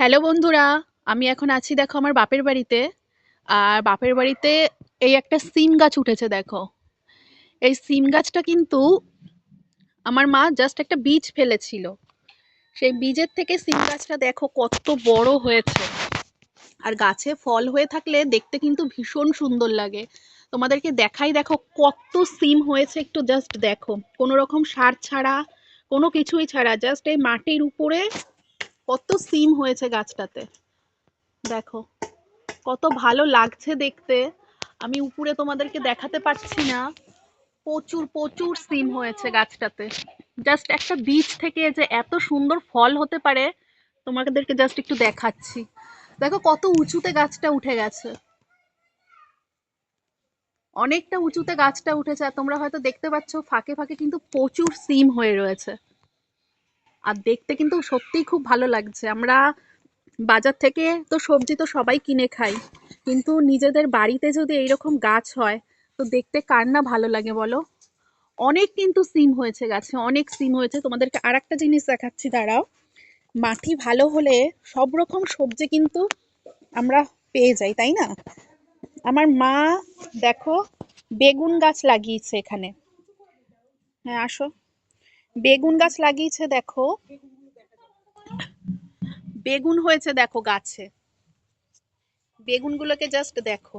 Hello বন্ধুরা। আমি এখন আছি, দেখো, আমার বাপের বাড়িতে। আর বাপের বাড়িতে এই একটা সিম গাছ উঠেছে, দেখো। এই সিম গাছটা কিন্তু আমার মা জাস্ট একটা বীজ ফেলেছিল। সেই বীজের থেকে সিম গাছটা, দেখো, কত বড় হয়েছে। আর গাছে ফল হয়ে থাকলে দেখতে কিন্তু ভীষণ সুন্দর লাগে। তোমাদেরকে দেখাই, দেখো, কত সিম হয়েছে, একটু জাস্ট দেখো। কোনো রকম সার ছাড়া, কোনো কিছুই ছাড়া জাস্ট এই মাটির উপরে কত সিম হয়েছে গাছটাতে। দেখো, কত ভালো লাগছে দেখতে। আমি উপরে তোমাদেরকে দেখাতে পারছি না। প্রচুর প্রচুর সিম হয়েছে গাছটাতে। জাস্ট একটা বীজ থেকে যে এত সুন্দর ফল হতে পারে, তোমাদেরকে জাস্ট একটু দেখাচ্ছি। দেখো, কত উঁচুতে গাছটা উঠে গেছে। অনেকটা উঁচুতে গাছটা উঠেছে, আর তোমরা হয়তো দেখতে পাচ্ছ, ফাঁকে ফাঁকে কিন্তু প্রচুর সিম হয়ে রয়েছে। আর দেখতে কিন্তু সত্যিই খুব ভালো লাগছে। আমরা বাজার থেকে তো সবজি তো সবাই কিনে খাই, কিন্তু নিজেদের বাড়িতে যদি এইরকম গাছ হয়, তো দেখতে কার না ভালো লাগে বলো? অনেক কিন্তু সিম হয়েছে গাছে, অনেক সিম হয়েছে। তোমাদেরকে আর একটা জিনিস দেখাচ্ছি, দাঁড়াও। মাটি ভালো হলে সব রকম সবজি কিন্তু আমরা পেয়ে যাই, তাই না? আমার মা, দেখো, বেগুন গাছ লাগিয়েছে এখানে। হ্যাঁ আসো। বেগুন গাছ লাগিয়েছে, দেখো। বেগুন হয়েছে, দেখো, গাছে। বেগুনগুলোকে জাস্ট দেখো।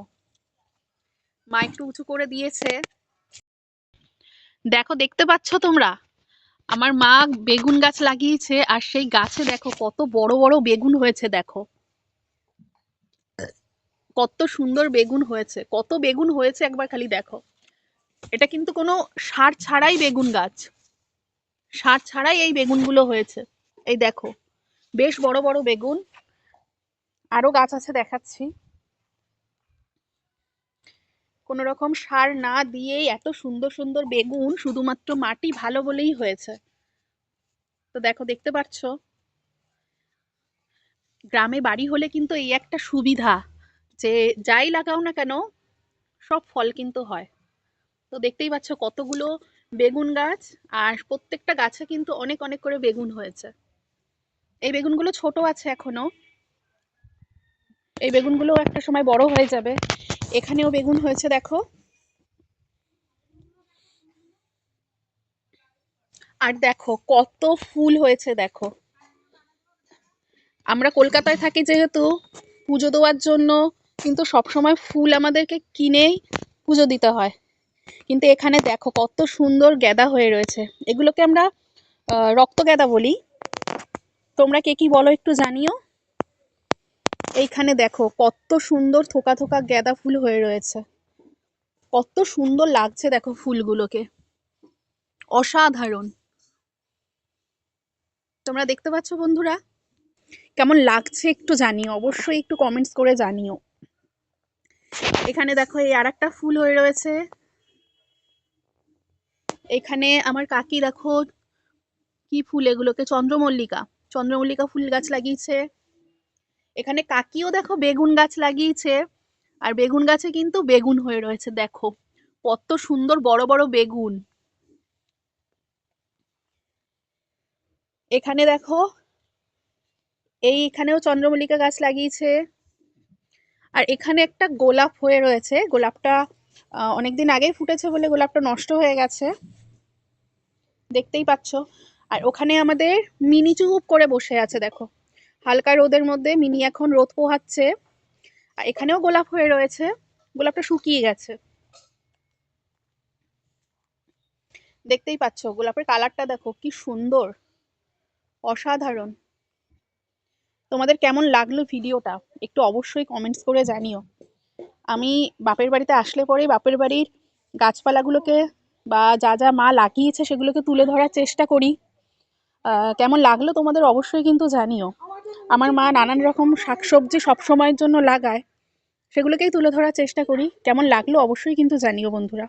মা একটু উঁচু করে দিয়েছে। দেখো, দেখতে পাচ্ছ তোমরা? আমার মা বেগুন গাছ লাগিয়েছে, আর সেই গাছে দেখো, কত বড় বড় বেগুন হয়েছে, দেখো। কত সুন্দর বেগুন হয়েছে। কত বেগুন হয়েছে একবার খালি দেখো। এটা কিন্তু কোনো সার ছাড়াই বেগুন গাছ। সার ছাড়াই এই বেগুনগুলো হয়েছে। এই দেখো, বেশ বড় বড় বেগুন। আরও গাছ আছে দেখাচ্ছি। কোন রকম সার না দিয়েই এত সুন্দর সুন্দর বেগুন শুধুমাত্র মাটি ভালো বলেই হয়েছে। তো দেখো, দেখতে পাচ্ছ? গ্রামে বাড়ি হলে কিন্তু এই একটা সুবিধা, যে যাই লাগাও না কেন, সব ফল কিন্তু হয়। তো দেখতেই পাচ্ছ কতগুলো বেগুন গাছ আর প্রত্যেকটা গাছে কিন্তু অনেক অনেক করে বেগুন হয়েছে। এই বেগুনগুলো ছোট আছে এখনও। এই বেগুনগুলো একটা সময় বড় হয়ে যাবে। এখানেও বেগুন হয়েছে, দেখো। আর দেখো, কত ফুল হয়েছে, দেখো। আমরা কলকাতায় থাকি যেহেতু, পুজো দেওয়ার জন্য কিন্তু সবসময় ফুল আমাদেরকে কিনেই পুজো দিতে হয়। কিন্তু এখানে দেখো কত সুন্দর গ্যাদা হয়ে রয়েছে। এগুলোকে আমরা রক্ত গ্যাদা বলি। তোমরা কে কি বলো একটু জানিও। এইখানে দেখো কত সুন্দর থোকা থোকা গ্যাদা ফুল হয়ে রয়েছে। কত সুন্দর লাগছে দেখো ফুলগুলোকে। অসাধারণ। তোমরা দেখতে পাচ্ছ বন্ধুরা? কেমন লাগছে একটু জানিও। অবশ্যই একটু কমেন্টস করে জানিও। এখানে দেখো এই আর ফুল হয়ে রয়েছে। এখানে আমার কাকি দেখো কি ফুল এগুলোকে? চন্দ্রমল্লিকা। চন্দ্রমল্লিকা ফুল গাছ লাগিয়েছে। এখানে কাকিও দেখো বেগুন গাছ লাগিয়েছে। আর বেগুন গাছে কিন্তু বেগুন হয়ে রয়েছে, দেখো। কত সুন্দর বড় বড় বেগুন। এখানে দেখো, এই এখানেও চন্দ্রমল্লিকা গাছ লাগিয়েছে। আর এখানে একটা গোলাপ হয়ে রয়েছে। গোলাপটা অনেকদিন আগেই ফুটেছে বলে গোলাপটা নষ্ট হয়ে গেছে। দেখতেই পাচ্ছ। আর ওখানে আমাদের মিনি চুপ করে বসে আছে, দেখো। হালকা রোদের মধ্যে মিনি এখন রোদ পোহাচ্ছে। আর এখানেও গোলাপ হয়ে রয়েছে। গোলাপটা শুকিয়ে গেছে। দেখতেই পাচ্ছ, গোলাপের কালারটা দেখো, কি সুন্দর। অসাধারণ। তোমাদের কেমন লাগল ভিডিওটা? একটু অবশ্যই কমেন্টস করে জানিও। আমি বাপের বাড়িতে আসলে পরেই বাপের বাড়ির গাছপালাগুলোকে বা যা যা মা লাগিয়েছে সেগুলোকে তুলে ধরার চেষ্টা করি। কেমন লাগল তোমাদের অবশ্যই কিন্তু জানিও। আমার মা নানান রকম শাকসবজি সবসময়ের জন্য লাগায়, সেগুলোকেই তুলে ধরার চেষ্টা করি। কেমন লাগল অবশ্যই কিন্তু জানিও বন্ধুরা।